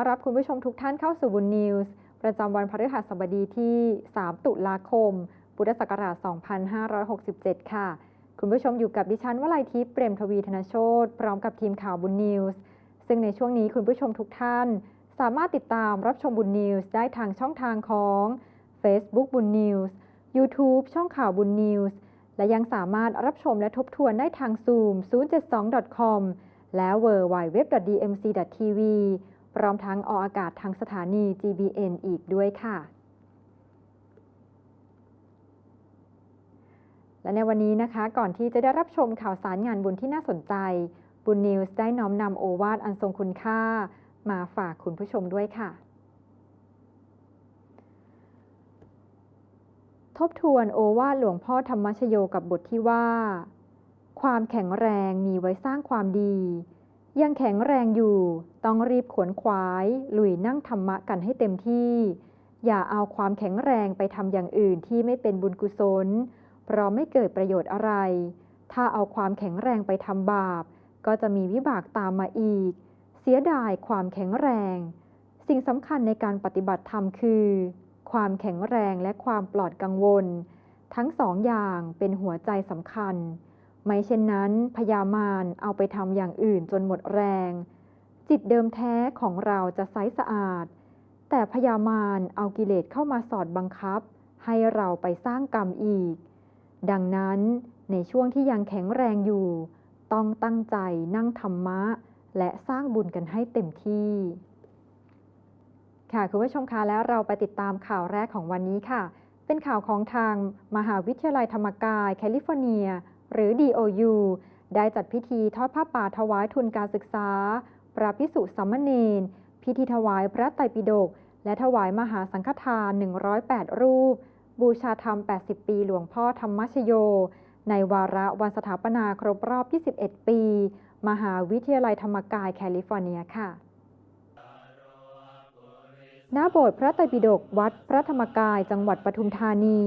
้อนรับคุณผู้ชมทุกท่านเข้าสู่บุญนิวส์ประจำวันพฤหัสบดีที่ 3 ตุลาคม พุทธศักราช 2567 ค่ะ คุณผู้ชมอยู่กับดิฉันวลัยทิพย์เปรมทวีธนโชตพร้อมกับทีมข่าวบุญนิวส์ซึ่งในช่วงนี้คุณผู้ชมทุกท่าน สามารถติดตามรับชมบุญนิวส์ได้ทางช่องทางของ Facebook บุญนิวส์ YouTube ช่องข่าวบุญนิวส์และยังสามารถรับชมและทบทวนได้ทาง Zoom 072.com และ w w w d m c t v พร้อมทั้งออกอากาศทางสถานี GBN อีกด้วยค่ะ และในวันนี้นะคะก่อนที่จะได้รับชมข่าวสารงานบุญที่น่าสนใจ บุญนิวส์ได้น้อมนำโอวาทอันทรงคุณค่า มาฝากคุณผู้ชมด้วยค่ะ ทบทวนโอวาทหลวงพ่อธรรมชโยกับบทที่ว่า ความแข็งแรงมีไว้สร้างความดี ยังแข็งแรงอยู่ ต้องรีบขวนขวาย ลุยนั่งธรรมะกันให้เต็มที่ อย่าเอาความแข็งแรงไปทำอย่างอื่นที่ไม่เป็นบุญกุศล เพราะไม่เกิดประโยชน์อะไร ถ้าเอาความแข็งแรงไปทำบาป ก็จะมีวิบากตามมาอีก เสียดายความแข็งแรง สิ่งสำคัญในการปฏิบัติธรรมคือ ความแข็งแรงและความปลอดกังวล ทั้งสองอย่างเป็นหัวใจสำคัญ ไม่เช่นนั้นพยามารเอาไปทำอย่างอื่นจนหมดแรง จิตเดิมแท้ของเราจะใสสะอาด แต่พยามารเอากิเลสเข้ามาสอดบังคับ ให้เราไปสร้างกรรมอีก ดังนั้นในช่วงที่ยังแข็งแรงอยู่ ต้องตั้งใจนั่งธรรมะ และสร้างบุญกันให้เต็มที่ ค่ะคุณผู้ชมคะแล้วเราไปติดตามข่าวแรกของวันนี้ค่ะ เป็นข่าวของทางมหาวิทยาลัยธรรมกายแคลิฟอร์เนีย หรือ DOU ได้จัดพิธีทอดผ้าป่าถวายทุนการศึกษา พระพิสุสัมมเนนพิธีถวายพระไตรปิฎกและถวายมหาสังฆทาน 108 รูป บูชาธรรม 80 ปีหลวงพ่อธรรมชโย ในวาระวันสถาปนาครบรอบ 21 ปี มหาวิทยาลัยธรรมกายแคลิฟอร์เนียค่ะณโบสถ์พระไตรปิฎกวัดพระธรรมกายจังหวัดปทุมธานี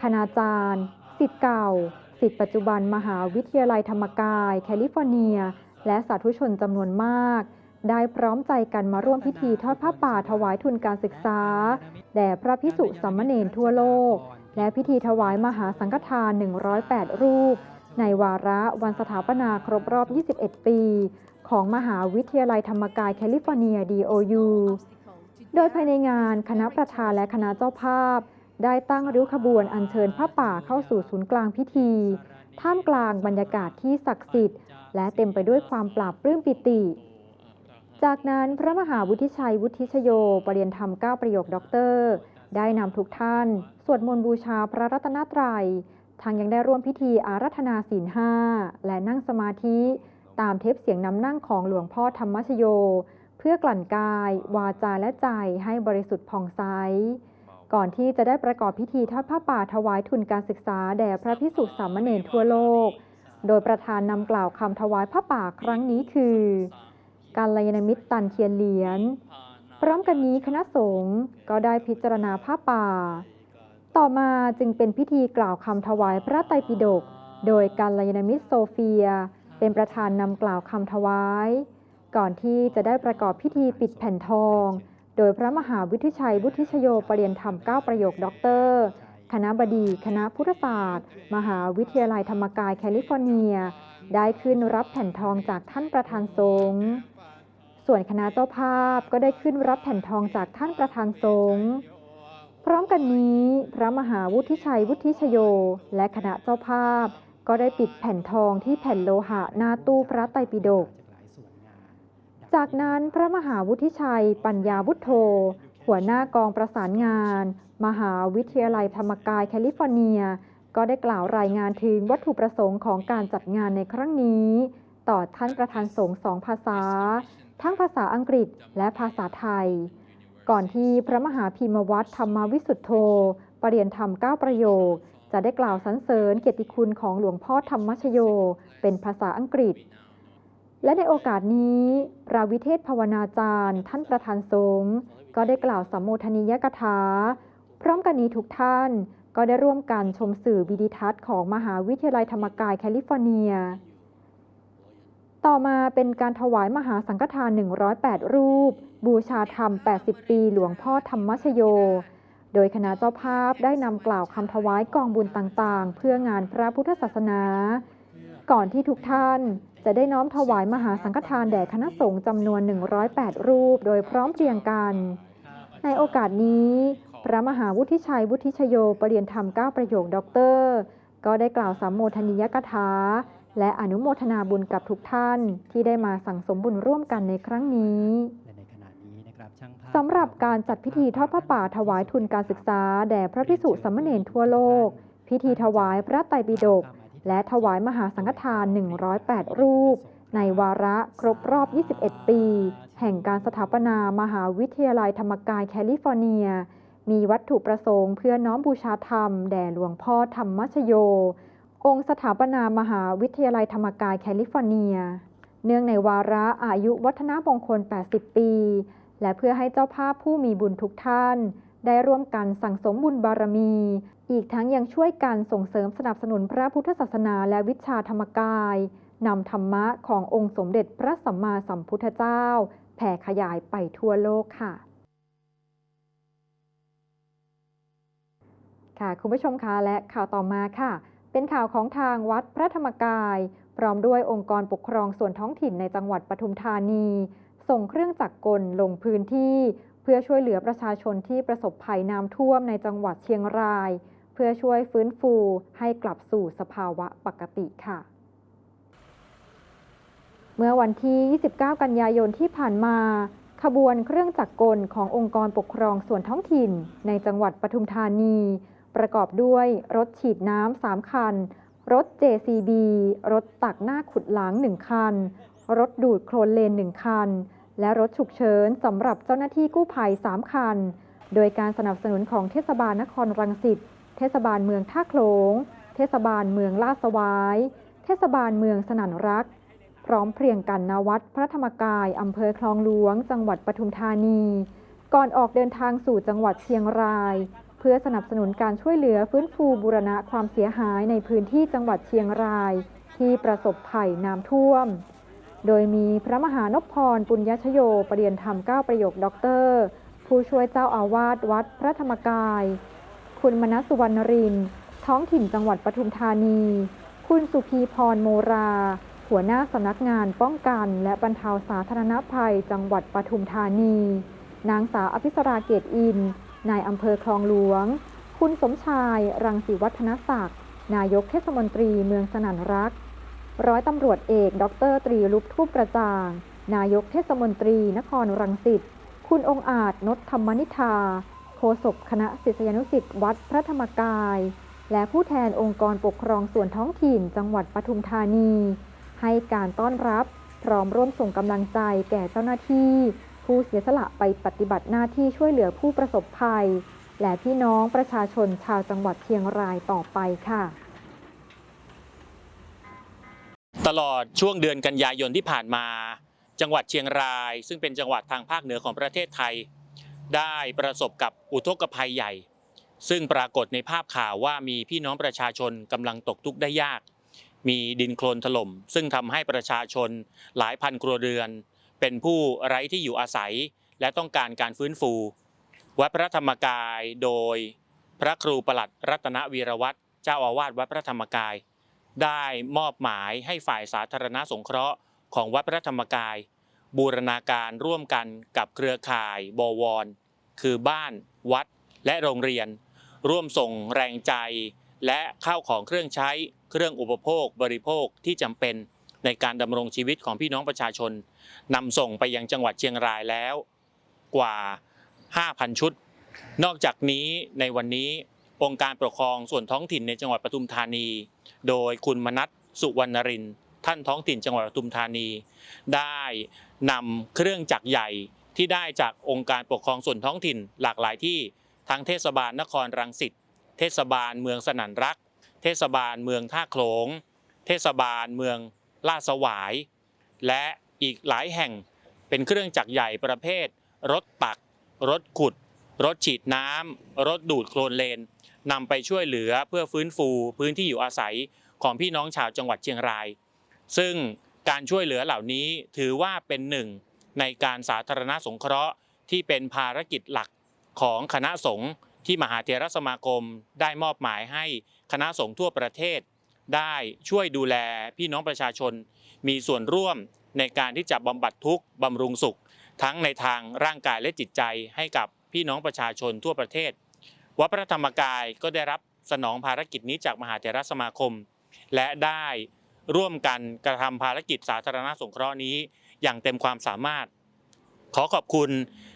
คณาจารย์สิทธิ์เก่า สิทธิ์ปัจจุบันมหาวิทยาลัยธรรมกาย แคลิฟอร์เนีย และสาธุชนจำนวนมาก ได้พร้อมใจกันมาร่วมพิธีทอดผ้าป่าถวายทุนการศึกษา แด่พระพิสุสัมมเนนทั่วโลก และพิธีถวายมหาสังฆทาน 108 รูป ในวาระวันสถาปนาครบรอบ 21 ปี ของมหาวิทยาลัยธรรมกายแคลิฟอร์เนีย DOU โดยภายในงานคณะประธานและคณะเจ้าภาพ ได้ตั้งริ้วขบวนอัญเชิญผ้าป่าเข้าสู่ศูนย์กลางพิธี ท่ามกลางบรรยากาศที่ศักดิ์สิทธิ์ และเต็มไปด้วยความปราบปลื้มปิติ จากนั้นพระมหาวุฒิชัยวุฒิชโยปรริยนธรรม9ประโยคด็อกเตอร์ ได้นำทุกท่าน สวดมนต์บูชาพระรัตนตรัยทางยังได้ร่วมพิธีอารัธนาศีลห้าและนั่งสมาธิ ตามเทปเสียงนำนั่งของหลวงพ่อธรรมชโย เพื่อกลั่นกาย วาจาและใจให้บริสุทธิ์ผ่องใส ก่อนที่จะได้ประกอบพิธีทอดผ้าป่าถวายทุนการศึกษาแด่พระพิสุสามเณรทั่วโลก โดยประธานนำกล่าวคำถวายผ้าป่าครั้งนี้คือ การลยนมิตรตันเทียนเหรียญพร้อมกันนี้คณะสงฆ์ก็ได้พิจารณาผ้าป่า ต่อมาจึงเป็นพิธีกล่าวคำถวายพระไตรปิฎกโดยการลยนมิตรโซเฟีย เป็นประธานนำกล่าวคำถวาย ก่อนที่จะได้ประกอบพิธีปิดแผ่นทอง โดยพระมหาวิทิชัย วุฒิชโยปรริยนธรรม9ประโยคด็อกเตอร์ คณะบดี คณะพุทธศาสตร์ มหาวิทยาลัยธรรมกายแคลิฟอร์เนีย ได้ขึ้นรับแผ่นทองจากท่านประธานสงฆ์ส่วนคณะเจ้าภาพก็ได้ขึ้นรับแผ่นทองจากท่านประธานสงฆ์พร้อมกันนี้พระมหาวุฒิชัยวุฒิชโย และคณะเจ้าภาพ ก็ได้ปิดแผ่นทองที่แผ่นโลหะหน้าตู้พระไตรปิฎก จากนั้นพระมหาวุฒิชัย ปัญญาวุฒโธ หัวหน้ากองประสานงาน มหาวิทยาลัยธรรมกายแคลิฟอร์เนีย ก็ได้กล่าวรายงานถึงวัตถุประสงค์ของการจัดงานในครั้งนี้ ต่อท่านประธานสงฆ์สองภาษา ทั้งภาษาอังกฤษและภาษาไทย ก่อนที่พระมหาพิมวัดธรรมวิสุทธโธปรริยนธรรม9ประโยค จะได้กล่าวสรรเสริญเกียรติคุณของหลวงพ่อธรรมชโย เป็นภาษาอังกฤษ และในโอกาสนี้พระวิเทศภาวนาจารย์ ท่านประธานสงฆ์ก็ได้กล่าวสัมโมทนียกถา พร้อมกันนี้ทุกท่านก็ได้ร่วมกันชมสื่อวิดิทัศน์ของมหาวิทยาลัยธรรมกายแคลิฟอร์เนีย ต่อมาเป็นการถวายมหาสังฆทาน 108 รูป บูชาธรรม 80 ปีหลวงพ่อธรรมชโย โดยคณะเจ้าภาพได้นำกล่าวคำถวายกองบุญต่างๆ เพื่องานพระพุทธศาสนา ก่อนที่ทุกท่าน จะได้น้อมถวายมหาสังฆทานแด่คณะสงฆ์จำนวน 108 รูป โดยพร้อมเพรียงกัน ในโอกาสนี้ พระมหาวุฒิชัยวุฒิชโยประเรียนธรรมเก้าประโยคด็อกเตอร์ ก็ได้กล่าวสามโมทนิยกถา และอนุโมทนาบุญกับทุกท่าน ที่ได้มาสั่งสมบุญร่วมกันในครั้งนี้และในขณะนี้นะครับช่างภาพสำหรับการจัดพิธีทอดพระป่าถวายทุนการศึกษา แด่พระพิสุสามเณรทั่วโลก พิธีถวายพระไตรปิฎก และถวายมหาสังฆทาน 108 รูป ในวาระครบรอบ 21 ปี แห่งการสถาปนามหาวิทยาลัยธรรมกายแคลิฟอร์เนีย มีวัตถุประสงค์เพื่อน้อมบูชาธรรม แด่หลวงพ่อธรรมชโย องค์สถาปนามหาวิทยาลัยธรรมกายแคลิฟอร์เนีย เนื่องในวาระอายุวัฒนมงคล 80 ปี และเพื่อให้เจ้าภาพผู้มีบุญทุกท่าน ได้ร่วมกันสั่งสมบุญบารมี อีกทั้งยังช่วยกันส่งเสริมสนับสนุนพระพุทธศาสนาและวิชาธรรมกายนำธรรมะขององค์สมเด็จพระสัมมาสัมพุทธเจ้า แผ่ขยายไปทั่วโลกค่ะค่ะคุณผู้ชมคะและข่าวต่อมาค่ะ เป็นข่าวของทางวัดพระธรรมกาย พร้อมด้วยองค์กรปกครองส่วนท้องถิ่นในจังหวัดปทุมธานี ส่งเครื่องจักรกลลงพื้นที่ พื่อช่วยเหลือประชาชนที่ประสบภัยน้ำท่วมในจังหวัดเชียงราย เพื่อช่วยฟื้นฟูให้กลับสู่สภาวะปกติค่ะ เมื่อวันที่ 29 กันยายนที่ผ่านมาขบวนเครื่องจักรกลขององค์กรปกครองส่วนท้องถิ่น ในจังหวัดปทุมธานี ประกอบด้วยรถฉีดน้ำ3คัน รถ JCB รถตักหน้าขุดหลัง1คัน รถดูดโคลนเลน1คัน และรถฉุกเฉินสำหรับเจ้าหน้าที่กู้ภัย 3 คัน โดยการสนับสนุนของเทศบาลนครรังสิต เทศบาลเมืองท่าโขลง เทศบาลเมืองลาดสวาย เทศบาลเมืองสนั่นรัก พร้อมเพรียงกันณวัดพระธรรมกายอำเภอคลองหลวง จังหวัดปทุมธานี ก่อนออกเดินทางสู่จังหวัดเชียงราย เพื่อสนับสนุนการช่วยเหลือฟื้นฟูบูรณะความเสียหายในพื้นที่จังหวัดเชียงราย ที่ประสบภัยน้ำท่วม โดยมีพระมหานพพรปุญญชโยประเรียนธรรมเก้าประโยคด็อกเตอร์ ผู้ช่วยเจ้าอาวาสวัดพระธรรมกาย คุณมนัสสุวรรณรินทร์ท้องถิ่นจังหวัดปทุมธานี คุณสุพีพรโมรา หัวหน้าสำนักงานป้องกัน และบรรเทาสาธารณภัยจังหวัดปทุมธานี นางสาวอภิสราเกตอิน นายอำเภอคลองหลวง คุณสมชาย รังสีวัฒนศักดิ์ นายกเทศมนตรีเมืองสนั่นรัก ร้อยตำรวจเอก ดรตรีลุปทูปกระจ่าง นายกเทศมนตรี นครรังสิต คุณองอาจนศธรรมนิธา โฆษกคณะศิษยานุศิษย์วัดพระธรรมกาย และผู้แทนองค์กรปกครองส่วนท้องถิ่นจังหวัดปทุมธานี ให้การต้อนรับพร้อมร่วมส่งกำลังใจแก่เจ้าหน้าที่ ผู้เสียสละไปปฏิบัติหน้าที่ช่วยเหลือผู้ประสบภัย และพี่น้องประชาชนชาวจังหวัดเชียงรายต่อไปค่ะ ตลอดช่วงเดือนกันยายนที่ผ่านมา จังหวัดเชียงราย ซึ่งเป็นจังหวัดทางภาคเหนือของประเทศไทย ได้ประสบกับอุทกภัยใหญ่ ซึ่งปรากฏในภาพข่าวว่ามีพี่น้องประชาชนกำลังตกทุกข์ได้ยาก มีดินโคลนถล่ม ซึ่งทำให้ประชาชนหลายพันครัวเรือน เป็นผู้ไร้ที่อยู่อาศัย และต้องการการฟื้นฟู วัดพระธรรมกายโดยพระครูประหลัดรัตนวีรวัตรเจ้าอาวาสวัดพระธรรมกาย ได้มอบหมายให้ฝ่ายสาธารณสงเคราะห์ของวัดพระธรรมกาย บูรณาการร่วมกันกับเครือข่ายบวร คือบ้านวัดและโรงเรียน ร่วมส่งแรงใจ และข้าวของเครื่องใช้เครื่องอุปโภคบริโภคที่จำเป็นในการดำรงชีวิตของพี่น้องประชาชนนำส่งไปยังจังหวัดเชียงรายแล้ว กว่า 5,000 ชุด นอกจากนี้ในวันนี้ องค์การปกครองส่วนท้องถิ่นในจังหวัดปทุมธานี โดยคุณมนัสสุวรรณรินทร์ท่านท้องถิ่นจังหวัดปทุมธานี ได้นำเครื่องจักรใหญ่ที่ได้จากองค์การปกครองส่วนท้องถิ่นหลากหลายที่ทั้งเทศบาลนครรังสิตเทศบาลเมืองสนันรัก เทศบาลเมืองท่าโขลง เทศบาลเมืองลาดสวาย และอีกหลายแห่งเป็นเครื่องจักรใหญ่ประเภท รถตัก รถขุด รถฉีดน้ำรถดูดโคลนเลน นำไปช่วยเหลือเพื่อฟื้นฟูพื้นที่อยู่อาศัยของพี่น้องชาวจังหวัดเชียงราย ซึ่งการช่วยเหลือเหล่านี้ถือว่าเป็นหนึ่งในการสาธารณสงเคราะห์ที่เป็นภารกิจหลักของคณะสงฆ์ที่มหาเถรสมาคมได้มอบหมายให้คณะสงฆ์ทั่วประเทศ ได้ช่วยดูแลพี่น้องประชาชน มีส่วนร่วมในการที่จะบำบัดทุกข์บำรุงสุข ทั้งในทางร่างกายและจิตใจให้กับพี่น้องประชาชนทั่วประเทศ วัดพระธรรมกายก็ได้รับสนองภารกิจนี้จากมหาเถรสมาคม และได้ร่วมกันกระทำภารกิจสาธารณสงเคราะห์นี้ อย่างเต็มความสามารถ ขอขอบคุณ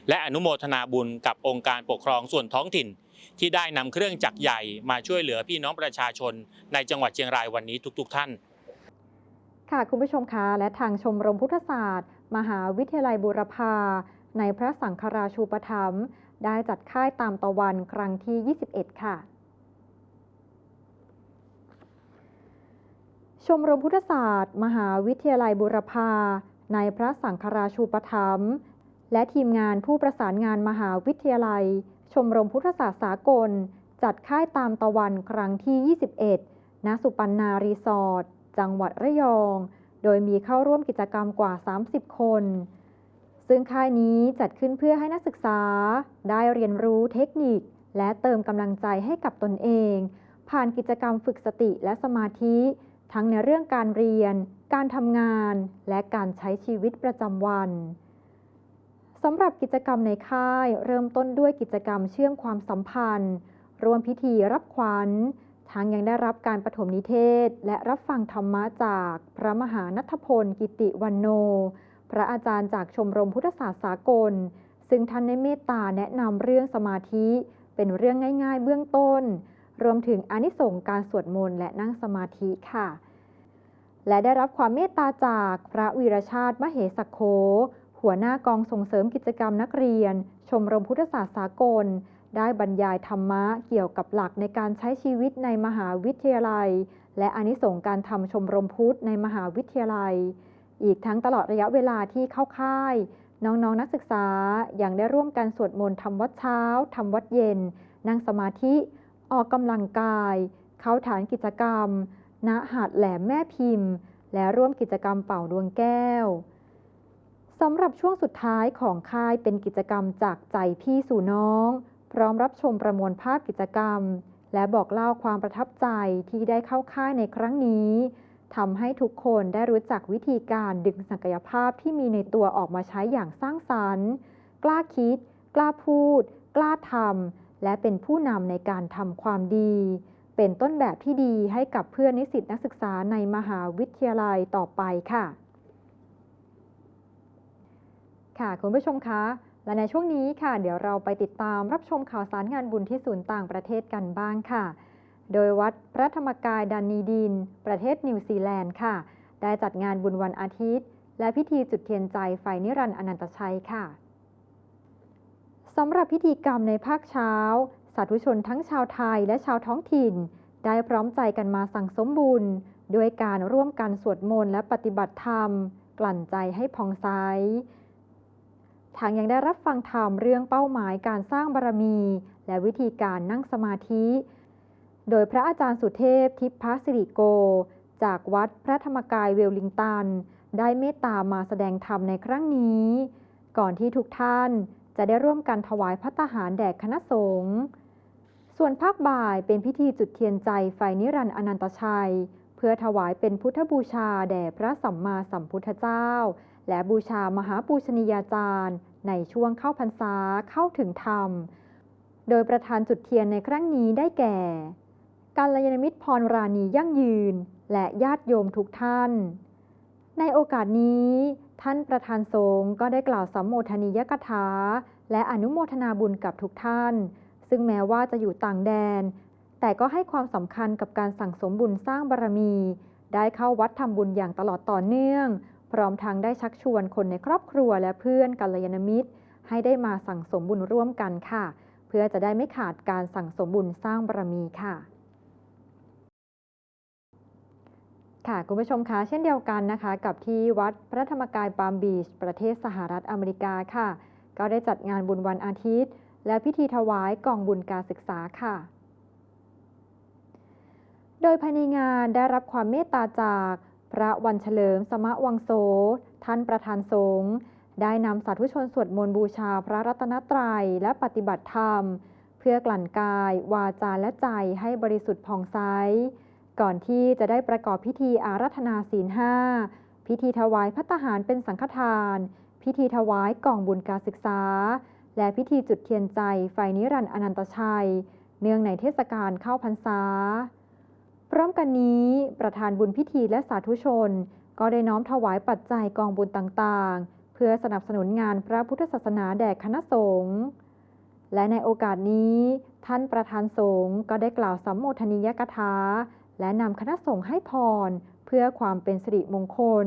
และอนุโมทนาบุญกับองค์การปกครองส่วนท้องถิ่น ที่ได้นำเครื่องจักรใหญ่มาช่วยเหลือพี่น้องประชาชน ในจังหวัดเชียงรายวันนี้ทุกๆท่าน ค่ะคุณผู้ชมคะและทางชมรมพุทธศาสตร์ มหาวิทยาลัยบูรพาในพระสังฆราชูปถัมภ์ ได้จัดค่ายตามตะวันครั้งที่ 21 ค่ะ ชมรมพุทธศาสตร์ มหาวิทยาลัยบูรพาในพระสังฆราชูปถัมภ์และทีมงานผู้ประสานงานมหาวิทยาลัย ชมรมพุทธศาสตร์สากล จัดค่ายตามตะวันครั้งที่ 21 ณ สุปันนารีสอร์ท จังหวัดระยอง โดยมีเข้าร่วมกิจกรรมกว่า 30 คน ซึ่งค่ายนี้จัดขึ้นเพื่อให้นักศึกษา ได้เรียนรู้เทคนิค และเติมกำลังใจให้กับตนเอง ผ่านกิจกรรมฝึกสติและสมาธิ ทั้งในเรื่องการเรียน การทำงาน และการใช้ชีวิตประจำวันสำหรับกิจกรรมในค่ายเริ่มต้นด้วยกิจกรรมเชื่อมความสัมพันธ์ รวมพิธีรับขวัญ ทั้งยังได้รับการปฐมนิเทศ และรับฟังธรรมะจากพระมหานัทพลกิติวันโน ระอาจารย์จากชมรมพุทธศาสตร์สากล ซึ่งท่านได้เมตตาแนะนำเรื่องสมาธิ เป็นเรื่องง่าย ๆ เบื้องต้น รวมถึงอนิสงส์การสวดมนต์และนั่งสมาธิค่ะ และได้รับความเมตตาจากพระวีรชาติมเหสกโค หัวหน้ากองส่งเสริมกิจกรรมนักเรียน ชมรมพุทธศาสตร์สากล ได้บรรยายธรรมะเกี่ยวกับหลักในการใช้ชีวิตในมหาวิทยาลัย และอนิสงส์การทำชมรมพุทธในมหาวิทยาลัย อีกทั้งตลอดระยะเวลาที่เข้าค่าย น้องๆนนักศึกษายังได้ร่วมกันสวดมนต์ทำวัดเช้าทำวัดเย็น นั่งสมาธิ ออกกำลังกาย เข้าฐานกิจกรรม ณหาดแหลมแม่พิมพ์ และร่วมกิจกรรมเป่าดวงแก้วสำหรับช่วงสุดท้ายของค่ายเป็นกิจกรรมจากใจพี่สู่น้อง พร้อมรับชมประมวลภาพกิจกรรม และบอกเล่าความประทับใจที่ได้เข้าค่ายในครั้งนี้ ทำให้ทุกคนได้รู้จักวิธีการดึงศักยภาพที่มีในตัวออกมาใช้อย่างสร้างสรรค์ กล้าคิด กล้าพูด กล้าทำ และเป็นผู้นำในการทำความดี เป็นต้นแบบที่ดีให้กับเพื่อนนิสิตนักศึกษาในมหาวิทยาลัยต่อไปค่ะ ค่ะคุณผู้ชมคะและในช่วงนี้ค่ะ เดี๋ยวเราไปติดตามรับชมข่าวสารงานบุญที่ศูนย์ต่างประเทศกันบ้างค่ะ โดยวัดพระธรรมกายดานีดิน ประเทศนิวซีแลนด์ค่ะ ได้จัดงานบุญวันอาทิตย์ และพิธีจุดเทียนใจไฟนิรันดร์อนันตชัยค่ะสำหรับพิธีกรรมในภาคเช้า สาธุชนทั้งชาวไทยและชาวท้องถิ่น ได้พร้อมใจกันมาสั่งสมบุญด้วยการร่วมกันสวดมนต์และปฏิบัติธรรม กลั่นใจให้ผ่องใสทางยังได้รับฟังธรรมเรื่องเป้าหมายการสร้างบารมี และวิธีการนั่งสมาธิ โดยพระอาจารย์สุเทพทิพพสิริโก จากวัดพระธรรมกายเวลลิงตัน ได้เมตตามาแสดงธรรมในครั้งนี้ ก่อนที่ทุกท่านจะได้ร่วมกันถวายพัตตาหารแด่คณะสงฆ์ส่วนภาคบ่ายเป็นพิธีจุดเทียนใจไฟนิรันดร์อนันตชัย เพื่อถวายเป็นพุทธบูชาแด่พระสัมมาสัมพุทธเจ้า และบูชามหาปูชนียาจารย์ ในช่วงเข้าพรรษาเข้าถึงธรรม โดยประธานจุดเทียนในครั้งนี้ได้แก่ กัลยาณมิตรพรราณียั่งยืน และญาติโยมทุกท่าน ในโอกาสนี้ ท่านประธานสงฆ์ก็ได้กล่าวสัมโมทนียกถา และอนุโมทนาบุญกับทุกท่าน ซึ่งแม้ว่าจะอยู่ต่างแดน แต่ก็ให้ความสำคัญกับการสั่งสมบุญสร้างบารมี ได้เข้าวัดทำบุญอย่างตลอดต่อเนื่อง พร้อมทางได้ชักชวนคนในครอบครัวและเพื่อนกัลยาณมิตร ให้ได้มาสั่งสมบุญร่วมกันค่ะ เพื่อจะได้ไม่ขาดการสั่งสมบุญสร้างบารมีค่ะ ค่ะ คุณผู้ชมคะเช่นเดียวกันนะคะ กับที่วัดพระธรรมกายปามบีช ประเทศสหรัฐอเมริกาค่ะ ก็ได้จัดงานบุญวันอาทิตย์ และพิธีถวายกล่องบุญการศึกษาค่ะ โดยภายในงานได้รับความเมตตาจากพระวันเฉลิมสมะวังโสท่านประธานสงฆ์ได้นำสาธุชนสวดมนต์บูชาพระรัตนตรัยและปฏิบัติธรรม เพื่อกลั่นกาย วาจาและใจให้บริสุทธิ์ผ่องใส ก่อนที่จะได้ประกอบพิธีอารัธนาศีลห้าพิธีถวายพัตหารเป็นสังฆทาน พิธีถวายกล่องบุญการศึกษา และพิธีจุดเทียนใจไฟนิรันดร์อนันตชัย เนื่องในเทศกาลเข้าพรรษา พร้อมกันนี้ประธานบุญพิธีและสาธุชน ก็ได้น้อมถวายปัจจัยกองบุญต่างๆ เพื่อสนับสนุนงานพระพุทธศาสนาแด่คณะสงฆ์และในโอกาสนี้ ท่านประธานสงฆ์ก็ได้กล่าวสัมโมทนิยกถา และนำคณะสงฆ์ให้พร เพื่อความเป็นสิริมงคล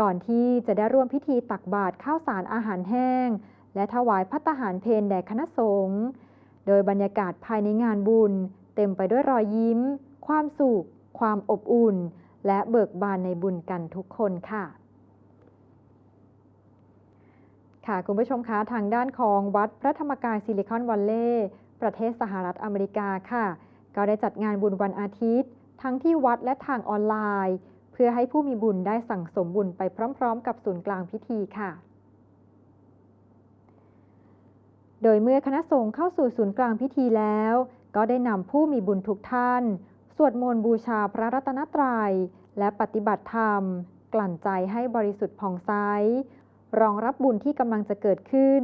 ก่อนที่จะได้ร่วมพิธีตักบาตรข้าวสารอาหารแห้ง และถวายพัตหารเพลแด่คณะสงฆ์โดยบรรยากาศภายในงานบุญ เต็มไปด้วยรอยยิ้ม ความสุข ความอบอุ่น และเบิกบานในบุญกันทุกคนค่ะค่ะ คุณผู้ชมคะทางด้านของวัดพระธรรมกายซิลิคอนวัลเลย์ประเทศสหรัฐอเมริกาค่ะ ก็ได้จัดงานบุญวันอาทิตย์ ทั้งที่วัดและทางออนไลน์ เพื่อให้ผู้มีบุญได้สั่งสมบุญไปพร้อมๆ กับศูนย์กลางพิธีค่ะ โดยเมื่อคณะสงฆ์เข้าสู่ศูนย์กลางพิธีแล้ว ก็ได้นำผู้มีบุญทุกท่าน สวดมนต์บูชาพระรัตนตรัย และปฏิบัติธรรม กลั่นใจให้บริสุทธิ์ผ่องใสรองรับบุญที่กำลังจะเกิดขึ้น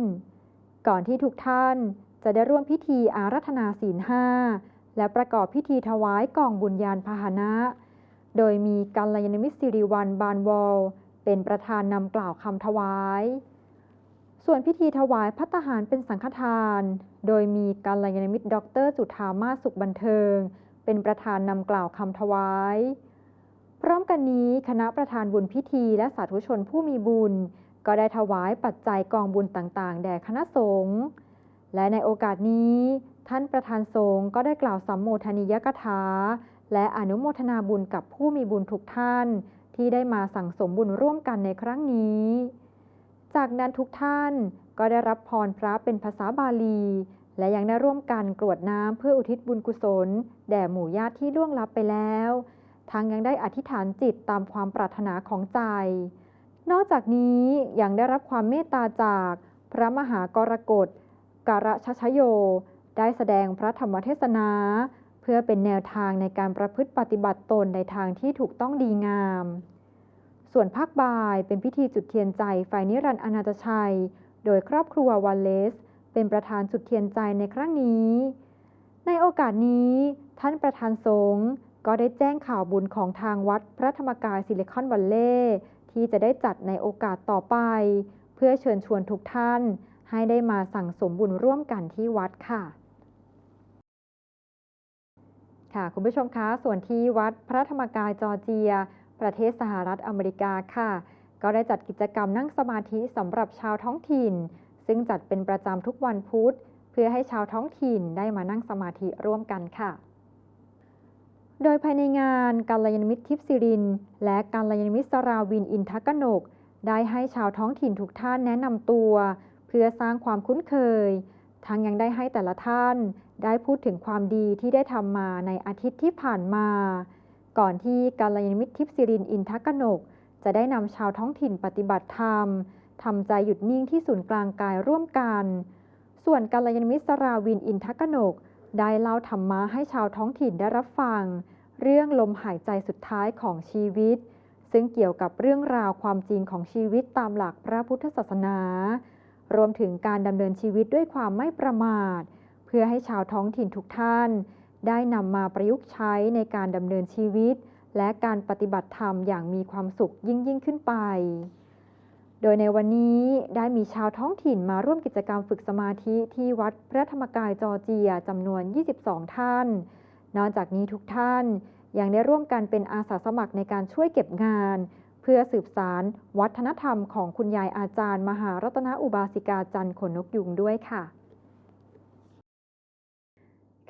ก่อนที่ทุกท่านจะได้ร่วมพิธีอารัธนาศีลห้า และประกอบพิธีถวายกองบุญญาณพาหนะ โดยมีกัลยาณมิตรสิริวัลบานวอลเป็นประธานนำกล่าวคำถวาย ส่วนพิธีถวายพัตตาหารเป็นสังฆทาน โดยมีกัลยาณมิตรด็อกเตอร์จุธามาสุขบันเทิง เป็นประธานนำกล่าวคำถวายพร้อมกันนี้คณะประธานบุญพิธีและสาธุชนผู้มีบุญ ก็ได้ถวายปัจจัยกองบุญต่างๆ แด่คณะสงฆ์และในโอกาสนี้ ท่านประธานสงฆ์ก็ได้กล่าวสัมโมทนิยกถา และอนุโมทนาบุญกับผู้มีบุญทุกท่าน ที่ได้มาสั่งสมบุญร่วมกันในครั้งนี้ จากนั้นทุกท่านก็ได้รับพรพระเป็นภาษาบาลี และยังได้ร่วมกันกรวดน้ำเพื่ออุทิศบุญกุศล แด่หมู่ญาติที่ล่วงลับไปแล้วทั้งยังได้อธิษฐานจิตตามความปรารถนาของใจ นอกจากนี้ยังได้รับความเมตตาจาก พระมหากรกฎการะชชโย ได้แสดงพระธรรมเทศนา เพื่อเป็นแนวทางในการประพฤติปฏิบัติตนในทางที่ถูกต้องดีงาม ส่วนภาคบ่ายเป็นพิธีจุดเทียนใจไฟนิรันดร์อนาตชัย โดยครอบครัววันเลส เป็นประธานจุดเทียนใจในครั้งนี้ ในโอกาสนี้ท่านประธานสงฆ์ก็ได้แจ้งข่าวบุญของทางวัดพระธรรมกายซิลิคอนวัลเลย์ที่จะได้จัดในโอกาสต่อไป เพื่อเชิญชวนทุกท่านให้ได้มาสั่งสมบุญร่วมกันที่วัดค่ะ ค่ะ คุณผู้ชมคะ ส่วนที่วัดพระธรรมกายจอร์เจีย ประเทศสหรัฐอเมริกาค่ะ ก็ได้จัดกิจกรรมนั่งสมาธิสำหรับชาวท้องถิ่น ซึ่งจัดเป็นประจำทุกวันพุธ เพื่อให้ชาวท้องถิ่นได้มานั่งสมาธิร่วมกันค่ะ โดยภายในงานการยานมิตรทิพย์สิริน และการยานมิตรสราวินอินทกนก ได้ให้ชาวท้องถิ่นทุกท่านแนะนำตัว เพื่อสร้างความคุ้นเคย ทั้งยังได้ให้แต่ละท่าน ได้พูดถึงความดีที่ได้ทำมาในอาทิตย์ที่ผ่านมา ก่อนที่การยานมิตรทิพย์สิรินอินทกนก จะได้นำชาวท้องถิ่นปฏิบัติธรรมทำใจหยุดนิ่งที่ศูนย์กลางกายร่วมกัน ส่วนกัลยาณมิตรสราวินอินทกนก ได้เล่าธรรมะให้ชาวท้องถิ่นได้รับฟัง เรื่องลมหายใจสุดท้ายของชีวิต ซึ่งเกี่ยวกับเรื่องราวความจริงของชีวิตตามหลักพระพุทธศาสนา รวมถึงการดำเนินชีวิตด้วยความไม่ประมาท เพื่อให้ชาวท้องถิ่นทุกท่าน ได้นำมาประยุกต์ใช้ในการดำเนินชีวิต และการปฏิบัติธรรมอย่างมีความสุขยิ่งยิ่งขึ้นไป โดยในวันนี้ได้มีชาวท้องถิ่นมาร่วมกิจกรรมฝึกสมาธิที่วัดพระธรรมกายจอร์เจียจำนวน 22 ท่าน นอกจากนี้ทุกท่านยังได้ร่วมกันเป็นอาสาสมัครในการช่วยเก็บงาน เพื่อสืบสารวัฒนธรรมของคุณยายอาจารย์ มหารัตนอุบาสิกาจันทร์ขนนกยุงด้วยค่ะ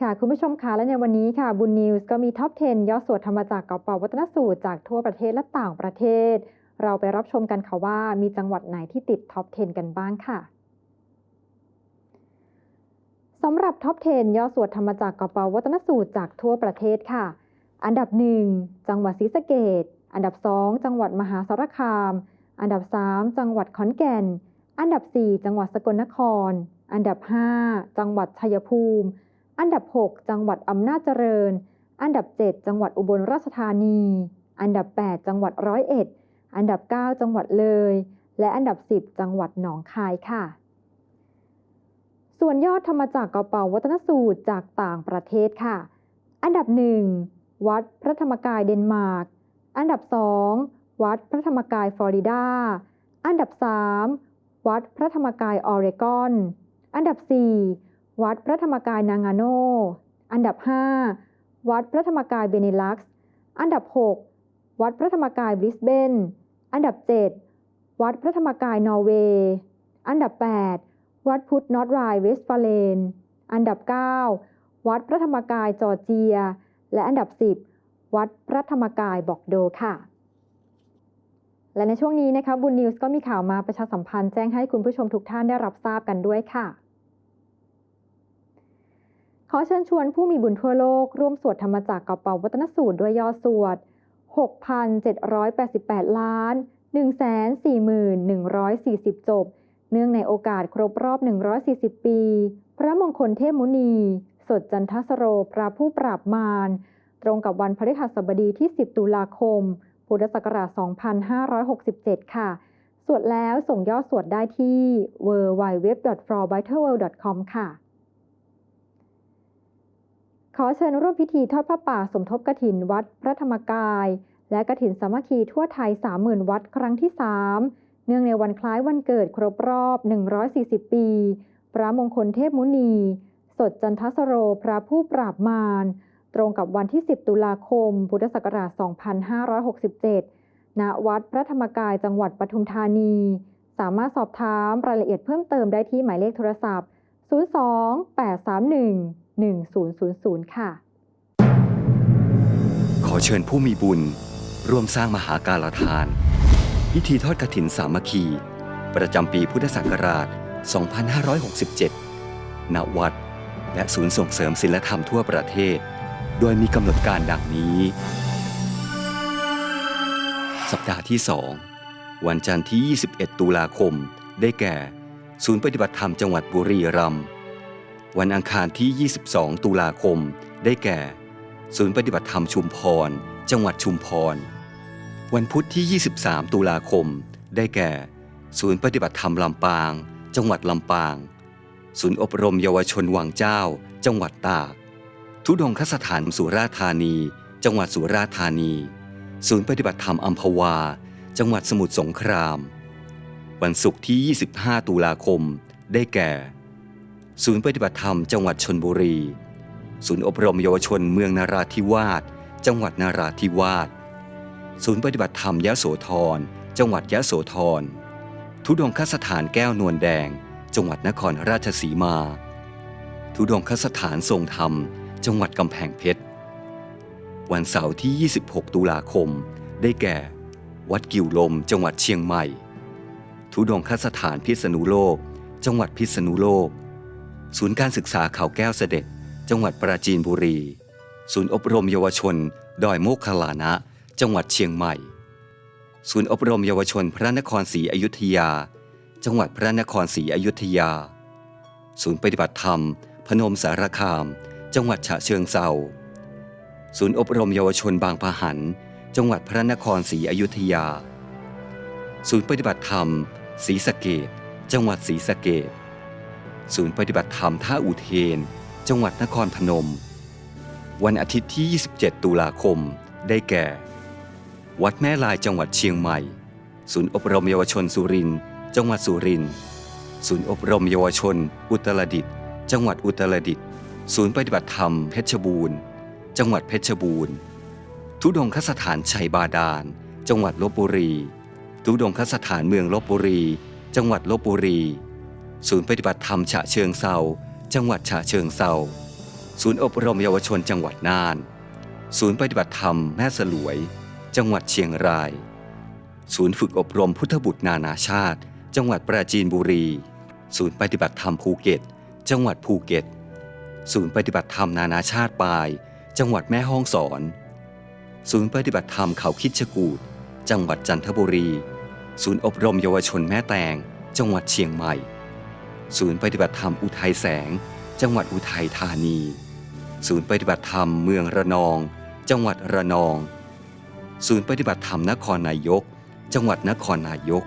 ค่ะ คุณผู้ชมคะและในวันนี้ค่ะบุญนิวส์ก็มีท็อป 10 ย่อสวดธรรมจากก่าเป่าวัฒนสูตรจากทั่วประเทศและต่างประเทศ เราไปรับชมกันค่ะว่ามีจังหวัดไหนที่ติดท็อป 10 กันบ้างค่ะสำหรับท็อป 10 ย่อสวดธรรมจากก่าเป่าวัฒนสูตรจากทั่วประเทศค่ะ อันดับหนึ่งจังหวัดศรีสะเกดอันดับ 2 จังหวัดมหาสารคาม อันดับ 3 จังหวัดขอนแก่น อันดับ 4 จังหวัดสกลนคร อันดับ 5 จังหวัดชัยภูมิ อันดับ 6 จังหวัดอำนาจเจริญ อันดับ 7 จังหวัดอุบลราชธานี อันดับ 8 จังหวัดร้อยเอ็ด อันดับ 9 จังหวัดเลย และอันดับ 10 จังหวัดหนองคายค่ะ ส่วนยอดธรรมจากรกระเป๋าวัฒนสูตรจากต่างประเทศค่ะ อันดับ 1 วัดพระธรรมกายเดนมาร์ก อันดับ 2 วัดพระธรรมกายฟลอริดา อันดับ 3 วัดพระธรรมกายออเรกอน อันดับ 4 วัดพระธรรมกายนางาโน อันดับ 5 วัดพระธรรมกายเบเนลักซ์ อันดับ 6 วัดพระธรรมกายบริสเบน อันดับ 7 วัดพระธรรมกายนอร์เวย์ อันดับ 8 วัดพุทธนอตไรเวสฟาเลน อันดับ 9 วัดพระธรรมกายจอร์เจีย และอันดับ 10 วัดพระธรรมกายบอกโดค่ะและในช่วงนี้นะคะบุญนิวส์ก็มีข่าวมาประชาสัมพันธ์แจ้งให้คุณผู้ชมทุกท่านได้รับทราบกันด้วยค่ะ ขอเชิญชวนผู้มีบุญทั่วโลก ร่วมสวดธรรมจักรกระเป๋าวัฒนสูตรด้วยยอสวด 6,788 ล้าน 141,140 จบ เนื่องในโอกาสครบรอบ 140 ปี พระมงคลเทพมุนี สดจันทสโรพระผู้ปราบมาร ตรงกับวันพฤหัสบดีที่ 10 ตุลาคม พุทธศักราช 2567 ค่ะ สวดแล้วส่งยอดสวดได้ที่ w w w f o r v i t a l w o r l d c o m ค่ะ ขอเชิญร่วมพิธีทอดผ้าป่าสมทบกฐินวัดพระธรรมกาย และกฐินสามัคคีทั่วไทย 30,000 วัดครั้งที่ 3 เนื่องในวันคล้ายวันเกิดครบรอบ 140 ปี พระมงคลเทพมุนี สดจันทสโรพระผู้ปราบมาร ตรงกับวันที่ 10 ตุลาคม พุทธศักราช 2567 ณ วัดพระธรรมกายจังหวัดปทุมธานี สามารถสอบถามรายละเอียดเพิ่มเติมได้ที่หมายเลขโทรศัพท์ 1000 ค่ะ ขอเชิญผู้มีบุญ ร่วมสร้างมหาการทาน พิธีทอดกฐินสามัคคี ประจำปีพุทธศักราช 2567 ณ วัด และศูนย์ส่งเสริมศิลธรรมทั่วประเทศ โดยมีกำหนดการดังนี้ สัปดาห์ที่ 2 วันจันทร์ที่ 21 ตุลาคม ได้แก่ ศูนย์ปฏิบัติธรรมจังหวัดบุรีรัมย์ วันอังคารที่ 22 ตุลาคม ได้แก่ ศูนย์ปฏิบัติธรรมชุมพร จังหวัดชุมพร วันพุธที่ 23 ตุลาคม ได้แก่ ศูนย์ปฏิบัติธรรมลำปาง จังหวัดลำปาง ศูนย์อบรมเยาวชนวังเจ้า จังหวัดตาก ทุดงคสถานสุราธานี จังหวัดสุราธานี ศูนย์ปฏิบัติธรรมอัมพวา จังหวัดสมุทรสงคราม วันศุกร์ที่ 25 ตุลาคม ได้แก่ ศูนย์ปฏิบัติธรรมจังหวัดชนบุรี ศูนย์อบรมเยาวชนเมืองนาราธิวาส จังหวัดนาราธิวาส ศูนย์ปฏิบัติธรรมยะโสธร จังหวัดยะโสธร ทุดงคสถานแก้วนวลแดง จังหวัดนครราชสีมา ทุดงคสถานทรงธรรม จังหวัดกำแพงเพชร วันเสาร์ที่ 26 ตุลาคม ได้แก่ วัดกิ่วลม จังหวัดเชียงใหม่ ทุดงคสถานพิษณุโลก จังหวัดพิษณุโลก ศูนย์การศึกษาเขาแก้วเสด็จ จังหวัดปราจีนบุรี ศูนย์อบรมเยาวชน ดอยโมกขลานะ จังหวัดเชียงใหม่ ศูนย์อบรมเยาวชนพระนครศรีอยุธยา จังหวัดพระนครศรีอยุธยา ศูนย์ปฏิบัติธรรม พนมสารคาม จังหวัดฉะเชิงเซาศูนย์อบรมเยาวชนบางปะหัน จังหวัดพระนครศรีอยุธยา ศูนย์ปฏิบัติธรรมศรีสะเกดจังหวัดศรีสะเกด ศูนย์ปฏิบัติธรรมท่าอุเทน จังหวัดนครพนม วันอาทิตย์ที่ 27 ตุลาคม ได้แก่ วัดแม่ลายจังหวัดเชียงใหม่ ศูนย์อบรมเยาวชนสุรินทร์จังหวัดสุรินทร์ศูนย์อบรมเยาวชน อุตรดิตถ์จังหวัดอุตรดิตถ์ศูนย์ปฏิบัติธรรมเพชรบูรณ์ จังหวัดเพชรบูรณ์ ทุดงคสถานชัยบาดาล จังหวัดลบบุรี ทุดงคสถานเมืองลบบุรี จังหวัดลบบุรี ศูนย์ปฏิบัติธรรมฉะเชิงเซาจังหวัดฉะเชิงเซาศูนย์อบรมเยาวชนจังหวัดน่าน ศูนย์ปฏิบัติธรรมแม่สลวย จังหวัดเชียงราย ศูนย์ฝึกอบรมพุทธบุตรนานาชาติ จังหวัดปราจีนบุรี ศูนย์ปฏิบัติธรรมภูเก็ต จังหวัดภูเก็ต ศูนย์ปฏิบัติธรรมนานาชาติปาย จังหวัดแม่ฮ่องสอน ศูนย์ปฏิบัติธรรมเขาคิดชกูดจังหวัดจันทบุรี ศูนย์อบรมเยาวชนแม่แตง จังหวัดเชียงใหม่ ศูนย์ปฏิบัติธรรมอุทัยแสง จังหวัดอุทัยธานี ศูนย์ปฏิบัติธรรมเมืองระนอง จังหวัดระนอง ศูนย์ปฏิบัติธรรมนครนายก จังหวัดนครนายก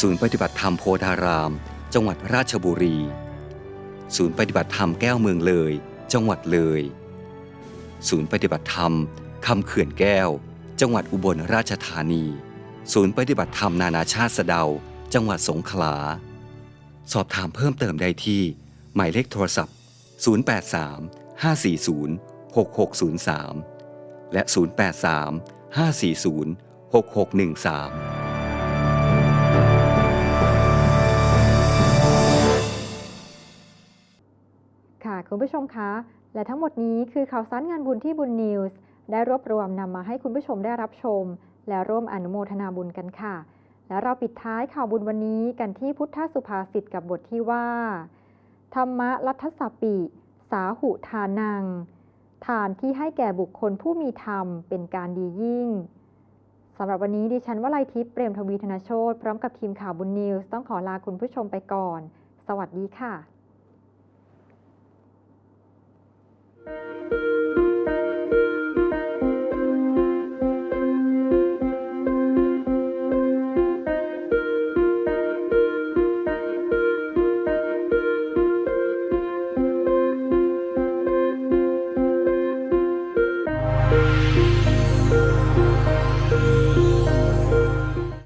ศูนย์ปฏิบัติธรรมโพธาราม จังหวัดราชบุรี ศูนย์ปฏิบัติธรรมแก้วเมืองเลย จังหวัดเลย ศูนย์ปฏิบัติธรรมคำเขื่อนแก้ว จังหวัดอุบลราชธานี ศูนย์ปฏิบัติธรรมนานาชาติสะเดา จังหวัดสงขลา สอบถามเพิ่มเติมได้ที่ หมายเลขโทรศัพท์ 083 540 6603 และ 083 540 6613ค่ะคุณผู้ชมคะ และทั้งหมดนี้คือข่าวสารงานบุญที่บุญนิวส์ได้รวบรวมนำมาให้คุณผู้ชมได้รับชม และร่วมอนุโมทนาบุญกันค่ะ และเราปิดท้ายข่าวบุญวันนี้กันที่พุทธสุภาษิตกับบทที่ว่า ธรรมะรัฐสปิ สาหุทานัง ทานที่ให้แก่บุคคลผู้มีธรรมเป็นการดียิ่งสำหรับวันนี้ดิฉันวลัยทิพย์เปรมทวีธนโชตพร้อมกับทีมข่าวบุญนิวส์ต้องขอลาคุณผู้ชมไปก่อน สวัสดีค่ะ